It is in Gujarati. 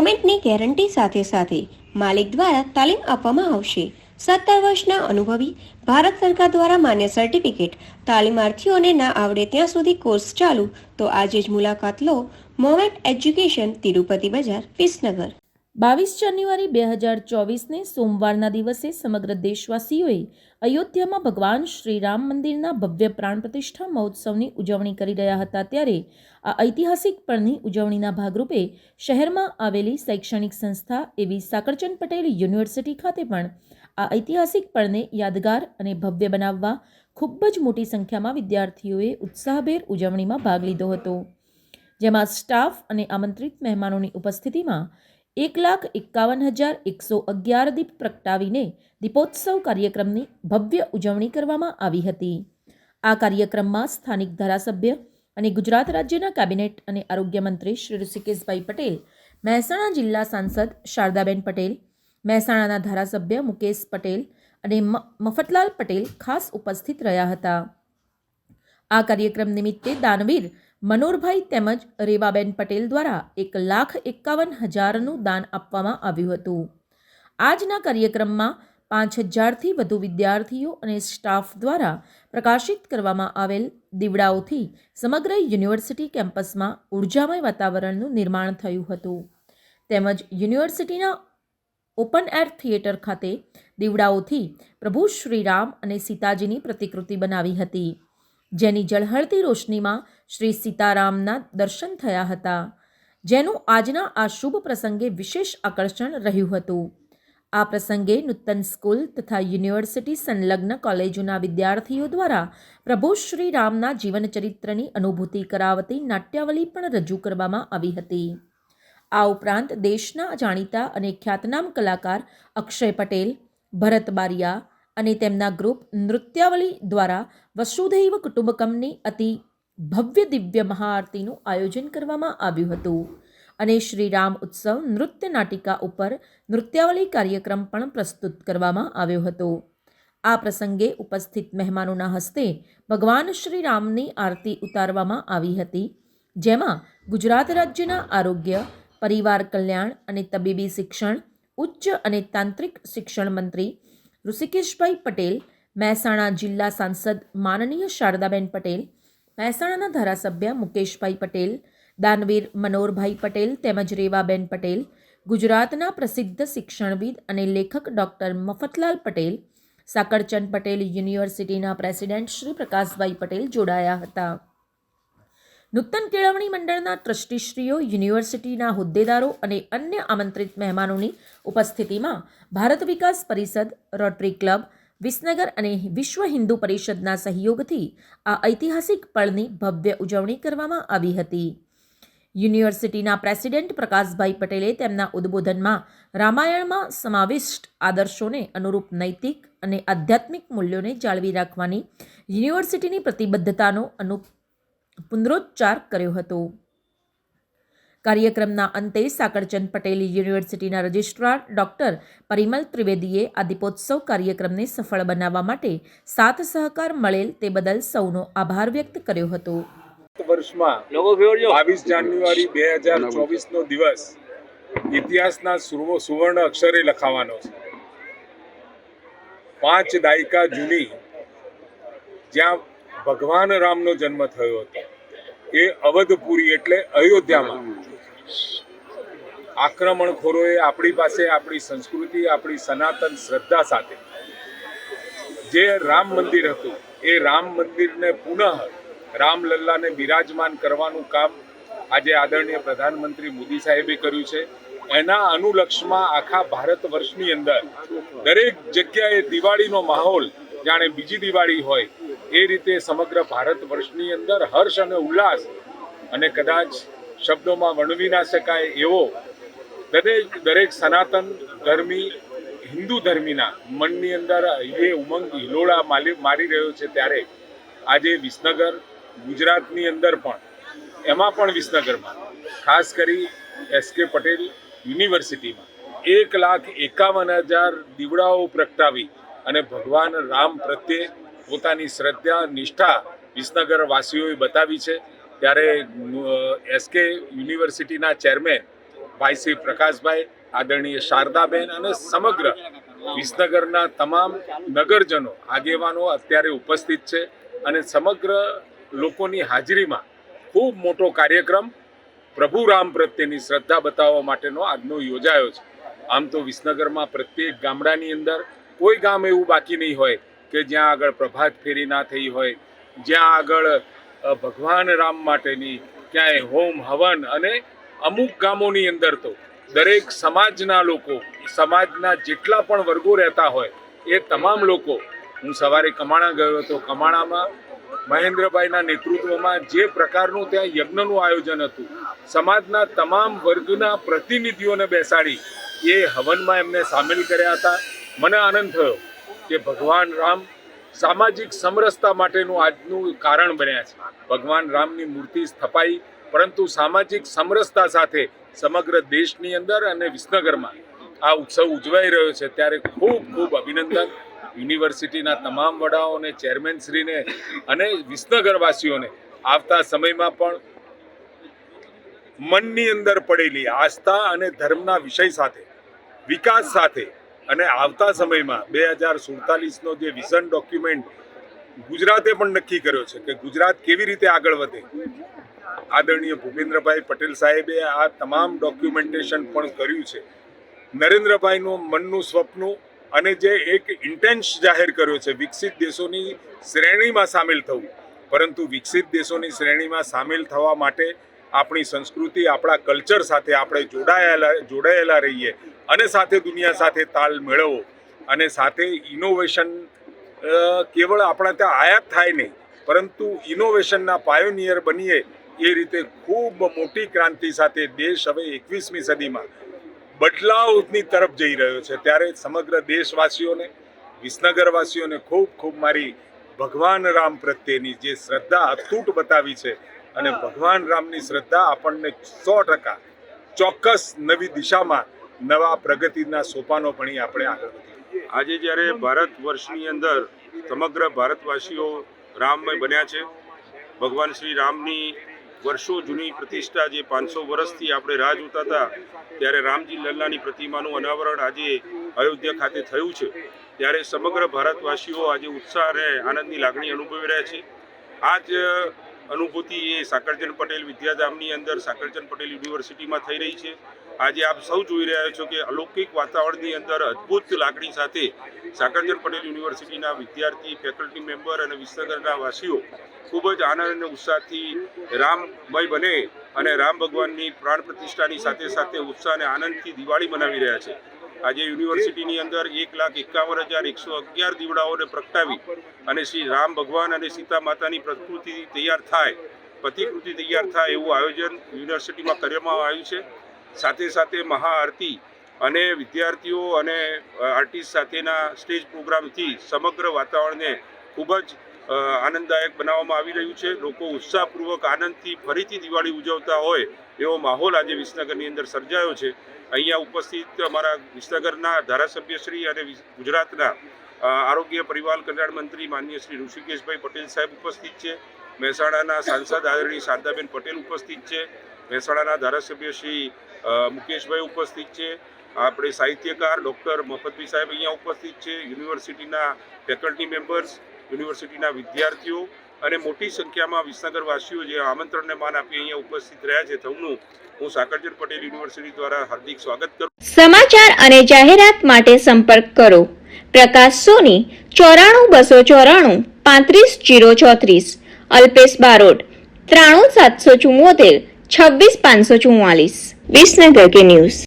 સર્ટિફિકેટની ગેરંટી સાથે સાથે માલિક દ્વારા તાલીમ આપવામાં આવશે. સત્તર વર્ષના અનુભવી ભારત સરકાર દ્વારા માન્ય સર્ટિફિકેટ. તાલીમાર્થીઓને ના આવડે ત્યાં સુધી કોર્સ ચાલુ. તો આજે જ મુલાકાત લો મોમેન્ટ એજ્યુકેશન તિરુપતિ બજાર, વિસનગર. બાવીસ જાન્યુઆરી બે હજાર ચોવીસને સોમવારના દિવસે સમગ્ર દેશવાસીઓએ અયોધ્યામાં ભગવાન શ્રી રામ મંદિરના ભવ્ય પ્રાણ પ્રતિષ્ઠા મહોત્સવની ઉજવણી કરી રહ્યા હતા ત્યારે આ ઐતિહાસિક પળની ઉજવણીના ભાગરૂપે શહેરમાં આવેલી શૈક્ષણિક સંસ્થા એવી સાકરચંદ પટેલ યુનિવર્સિટી ખાતે પણ આ ઐતિહાસિક પળને યાદગાર અને ભવ્ય બનાવવા ખૂબ જ મોટી સંખ્યામાં વિદ્યાર્થીઓએ ઉત્સાહભેર ઉજવણીમાં ભાગ લીધો હતો. જેમાં સ્ટાફ અને આમંત્રિત મહેમાનોની ઉપસ્થિતિમાં એક લાખ એકાવન હજાર એકસો અગિયાર દીપ પ્રગટાવીને દીપોત્સવ કાર્યક્રમની ભવ્ય ઉજવણી કરવામાં આવી હતી. આ કાર્યક્રમમાં સ્થાનિક ધારાસભ્ય અને ગુજરાત રાજ્યના કેબિનેટ અને આરોગ્ય મંત્રી શ્રી ઋષિકેશભાઈ પટેલ, મહેસાણા જિલ્લા સાંસદ શારદાબેન પટેલ, મહેસાણાના ધારાસભ્ય મુકેશ પટેલ અને મફતલાલ પટેલ ખાસ ઉપસ્થિત રહ્યા હતા. આ કાર્યક્રમ નિમિત્તે દાનવીર મનોરભાઈ તેમજ રેવાબેન પટેલ દ્વારા એક લાખ એકાવન હજારનું દાન આપવામાં આવ્યું હતું. આજના કાર્યક્રમમાં પાંચ હજારથી વધુ વિદ્યાર્થીઓ અને સ્ટાફ દ્વારા પ્રકાશિત કરવામાં આવેલ દીવડાઓથી સમગ્ર યુનિવર્સિટી કેમ્પસમાં ઉર્જામય વાતાવરણનું નિર્માણ થયું હતું. તેમજ યુનિવર્સિટીના ઓપન એર થિયેટર ખાતે દીવડાઓથી પ્રભુ શ્રીરામ અને સીતાજીની પ્રતિકૃતિ બનાવી હતી. જેની ઝળહળતી રોશનીમાં શ્રી સીતારામના દર્શન થયા હતા, જેનું આજના આ શુભ પ્રસંગે વિશેષ આકર્ષણ રહ્યું હતું. આ પ્રસંગે નૂતન સ્કૂલ તથા યુનિવર્સિટી સંલગ્ન કોલેજોના વિદ્યાર્થીઓ દ્વારા પ્રભુ શ્રી રામના જીવનચરિત્રની અનુભૂતિ કરાવતી નાટ્યાવલી પણ રજૂ કરવામાં આવી હતી. આ ઉપરાંત દેશના જાણીતા અને ખ્યાતનામ કલાકાર અક્ષય પટેલ, ભરત બારિયા અને તેમના ગ્રુપ નૃત્યાવલી દ્વારા વસુધૈવ કુટુંબકમની અતિ ભવ્ય દિવ્ય મહાઆરતીનું આયોજન કરવામાં આવ્યું હતું. અને શ્રી રામ ઉત્સવ નૃત્ય નાટિકા ઉપર નૃત્યાવલી કાર્યક્રમ પણ પ્રસ્તુત કરવામાં આવ્યો હતો. આ પ્રસંગે ઉપસ્થિત મહેમાનોના હસ્તે ભગવાન શ્રી રામની આરતી ઉતારવામાં આવી હતી, જેમાં ગુજરાત રાજ્યના આરોગ્ય, પરિવાર કલ્યાણ અને તબીબી શિક્ષણ, ઉચ્ચ અને તાંત્રિક શિક્ષણ મંત્રી ઋષિકેશભાઈ પટેલ, મહેસાણા જિલ્લા સાંસદ માનનીય શારદાબેન પટેલ મહેસાણાના ધારાસભ્ય મુકેશભાઈ પટેલ, દાનવીર મનોરભાઈ પટેલ તેમજ રેવાબેન પટેલ, ગુજરાતના પ્રસિદ્ધ શિક્ષણવિદ અને લેખક ડૉક્ટર મફતલાલ પટેલ, સાકરચંદ પટેલ યુનિવર્સિટીના પ્રેસિડેન્ટ શ્રી પ્રકાશભાઈ પટેલ જોડાયા હતા. નૂતન કેળવણી મંડળના ટ્રસ્ટીશ્રીઓ, યુનિવર્સિટીના હોદ્દેદારો અને અન્ય આમંત્રિત મહેમાનોની ઉપસ્થિતિમાં ભારત વિકાસ પરિષદ, રોટરી ક્લબ વિસનગર અને વિશ્વ હિન્દુ પરિષદના સહયોગથી આ ઐતિહાસિક પળની ભવ્ય ઉજવણી કરવામાં આવી હતી. યુનિવર્સિટીના પ્રેસિડેન્ટ પ્રકાશભાઈ પટેલે તેમના ઉદ્બોધનમાં રામાયણમાં સમાવિષ્ટ આદર્શોને અનુરૂપ નૈતિક અને આધ્યાત્મિક મૂલ્યોને જાળવી રાખવાની યુનિવર્સિટીની પ્રતિબદ્ધતાનો અનુ પુનરોચ્ચાર કર્યો હતો. કાર્યક્રમના અંતે સાકરચંદ પટેલ યુનિવર્સિટીના રજિસ્ટ્રાર ડોક્ટર પરિમલ ત્રિવેદીએ આ દીપોત્સવ કાર્યક્રમને સફળ બનાવવા માટે સાથ સહકાર મળેલ તે બદલ સૌનો આભાર વ્યક્ત કર્યો હતો. વર્ષમાં બાવીસ જાન્યુઆરી બે હજાર ચોવીસનો દિવસ ઇતિહાસના સુવર્ણ અક્ષરે લખાવાનો છે. પાંચ દાયકા જૂની જ્યાં ભગવાન રામનો જન્મ થયો હતો. એ અવધપુરી એટલે અયોધ્યામાં. આક્રમણખોરોએ આપણી પાસે આપણી સંસ્કૃતિ, આપણી સનાતન શ્રદ્ધા સાથે જે રામ મંદિર હતું, એ રામ મંદિરને પુનઃ રામલલ્લાને બિરાજમાન કરવાનું કામ આજે આદરણીય પ્રધાનમંત્રી મોદી સાહેબે કર્યું છે. એના અનુલક્ષમાં આખા ભારત વર્ષની અંદર દરેક જગ્યાએ દિવાળીનો માહોલ, જાણે બીજી દિવાળી હોય, એ રીતે સમગ્ર ભારત વર્ષની અંદર હર્ષ અને ઉલ્લાસ અને કદાચ શબ્દોમાં વર્ણવી ના શકાય એવો દરેક દરેક સનાતન ધર્મી, હિન્દુ ધર્મીના મનની અંદર એ ઉમંગ, હિલોળા મારી રહ્યો છે ત્યારે આજે વિસનગર, ગુજરાતની અંદર પણ, એમાં પણ વિસનગરમાં, ખાસ કરી એસકે પટેલ યુનિવર્સિટીમાં, એક લાખ એકાવન હજાર દીવડાઓ પ્રગટાવી અને ભગવાન રામ પ્રત્યે પોતાની શ્રદ્ધા, નિષ્ઠા વિસનગર વાસીઓએ બતાવી છે. ત્યારે એસકે યુનિવર્સિટીના ચેરમેન ભાઈ શ્રી પ્રકાશભાઈ, આદરણીય શારદાબેન અને સમગ્ર વિસનગરના તમામ નગરજનો, આગેવાનો અત્યારે ઉપસ્થિત છે અને સમગ્ર લોકોની હાજરીમાં ખૂબ મોટો કાર્યક્રમ પ્રભુ રામ પ્રત્યેની શ્રદ્ધા બતાવવા માટેનો આજનો યોજાયો છે. આમ તો વિસનગરમાં પ્રત્યેક ગામડાની અંદર કોઈ ગામ એવું બાકી નહીં હોય કે જ્યાં આગળ પ્રભાત ફેરી ના થઈ હોય, જ્યાં આગળ ભગવાન રામ માટેની ક્યાંય હોમ, હવન અને અમુક ગામોની અંદર તો દરેક સમાજના લોકો, સમાજના જેટલા પણ વર્ગો રહેતા હોય, એ તમામ લોકો, હું સવારે કમાણા ગયો હતો, કમાણામાં મહેન્દ્રભાઈના નેતૃત્વમાં જે પ્રકારનું ત્યાં યજ્ઞનું આયોજન હતું, સમાજના તમામ વર્ગના પ્રતિનિધિઓને બેસાડી, એ હવનમાં એમને સામેલ કર્યા હતા. મને આનંદ થયો કે ભગવાન રામ સામાજિક સમરસતા માટેનું આજનું કારણ બન્યા છે. ભગવાન રામની મૂર્તિ સ્થપાઈ, પરંતુ સામાજિક સમરસતા સાથે સમગ્ર દેશની અંદર અને વિસનગરમાં આ ઉત્સવ ઉજવાઈ રહ્યો છે. ત્યારે ખૂબ ખૂબ અભિનંદન યુનિવર્સિટીના તમામ વડાઓને, ચેરમેનશ્રીને અને વિસનગરવાસીઓને. આવતા સમયમાં પણ મનની અંદર પડેલી આસ્થા અને ધર્મના વિષય સાથે, વિકાસ સાથે અને આવતા સમયમાં બે હજાર સુડતાલીસનો જે વિઝન ડોક્યુમેન્ટ ગુજરાતે પણ નક્કી કર્યો છે કે ગુજરાત કેવી રીતે આગળ વધે. આદરણીય ભૂપેન્દ્રભાઈ પટેલ સાહેબે આ તમામ ડોક્યુમેન્ટેશન પણ કર્યું છે. નરેન્દ્રભાઈનું મનનું સ્વપ્ન અને જે એક ઇન્ટેન્સ જાહેર કર્યો છે, વિકસિત દેશોની શ્રેણીમાં સામેલ થવું. પરંતુ વિકસિત દેશોની શ્રેણીમાં સામેલ થવા માટે આપણી સંસ્કૃતિ, આપણા કલ્ચર સાથે આપણે જોડાયેલા જોડાયેલા રહીએ અને સાથે દુનિયા સાથે તાલ મેળવવો અને સાથે ઇનોવેશન કેવળ આપણા ત્યાં આયાત થાય નહીં, પરંતુ ઇનોવેશનના પાયોનિયર બનીએ એ રીતે ખૂબ મોટી ક્રાંતિ સાથે દેશ હવે એકવીસમી સદીમાં બદલાવની તરફ જઈ રહ્યો છે. ત્યારે સમગ્ર દેશવાસીઓને, વિસનગરવાસીઓને ખૂબ ખૂબ મારી ભગવાન રામ પ્રત્યેની જે શ્રદ્ધા અતૂટ બતાવી છે અને ભગવાન રામની શ્રદ્ધા આપણને સો ટકા ચોક્કસ નવી દિશામાં નવા પ્રગતિના સોપાનો ભણી આપણે આગળ વધીએ. આજે જ્યારે ભારત વર્ષની અંદર સમગ્ર ભારતવાસીઓ રામમય બન્યા છે ભગવાન શ્રી રામની વર્ષો જૂની પ્રતિષ્ઠા જે પાંચસો વર્ષથી આપણે રાહ જોતા હતા ત્યારે રામજી લલ્લાની પ્રતિમાનું અનાવરણ આજે અયોધ્યા ખાતે થયું છે. ત્યારે સમગ્ર ભારતવાસીઓ આજે ઉત્સાહ અને આનંદની લાગણી અનુભવી રહ્યા છે. આ જ અનુભૂતિ એ સાકરચંદ પટેલ વિદ્યાધામની અંદર સાકરચંદ પટેલ યુનિવર્સિટીમાં થઈ રહી છે. આજે આપ સૌ જોઈ રહ્યા છો કે અલૌકિક વાતાવરણની અંદર અદ્ભુત લાગણી સાથે સાકરચંદ પટેલ યુનિવર્સિટીના વિદ્યાર્થી, ફેકલ્ટી મેમ્બર અને વિસનગરના વાસીઓ ખૂબ જ આનંદ અને ઉત્સાહથી રામમય બને અને રામ ભગવાનની પ્રાણ પ્રતિષ્ઠાની સાથે સાથે ઉત્સાહ અને આનંદથી દિવાળી મનાવી રહ્યા છે. આજે યુનિવર્સિટીની અંદર એક લાખ એકાવન હજાર એકસો અગિયાર દીવડાઓને પ્રગટાવી અને શ્રી રામ ભગવાન અને સીતા માતાની પ્રકૃતિ તૈયાર થાય, પ્રતિકૃતિ તૈયાર થાય એવું આયોજન યુનિવર્સિટીમાં કરવામાં આવ્યું છે. સાથે સાથે મહાઆરતી અને વિદ્યાર્થીઓ અને આર્ટિસ્ટ સાથેના સ્ટેજ પ્રોગ્રામથી સમગ્ર વાતાવરણને ખૂબ જ આનંદદાયક બનાવવામાં આવી રહ્યું છે. લોકો ઉત્સાહપૂર્વક આનંદથી ફરીથી દિવાળી ઉજવતા હોય એવો માહોલ આજે વિસનગરની અંદર સર્જાયો છે. અહીંયા ઉપસ્થિત અમારા વિસનગરના ધારાસભ્યશ્રી અને ગુજરાતના આરોગ્ય પરિવાર કલ્યાણ મંત્રી માનનીય શ્રી ઋષિકેશભાઈ પટેલ સાહેબ ઉપસ્થિત છે. મહેસાણાના સાંસદ આદરણીય શારદાબેન પટેલ ઉપસ્થિત છે. મહેસાણાના ધારાસભ્ય શ્રી મુકેશભાઈ ઉપસ્થિત છે. આપણે સાહિત્યકાર ડૉક્ટર મફતભાઈ સાહેબ અહીંયા ઉપસ્થિત છે. યુનિવર્સિટીના ફેકલ્ટી મેમ્બર્સ, યુનિવર્સિટીના વિદ્યાર્થીઓ અને મોટી સંખ્યામાં વિસનગરવાસીઓ જે આમંત્રણને માન આપી અહીંયા ઉપસ્થિત રહ્યા છે તેમનું હું સાકરચંદ પટેલ યુનિવર્સિટી દ્વારા હાર્દિક સ્વાગત કરું. સમાચાર અને જાહેરાત માટે સંપર્ક કરો. પ્રકાશ સોની, ચોરાણું બસો ચોરાણું, પાંત્રીસ જીરો ચોત્રીસ. અલ્પેશ બારોટ, ત્રાણું સાતસો ચુમ્મોતેર છવ્વીસ પાંચસો ચુમ્માલીસ વિસનગર કે ન્યૂઝ.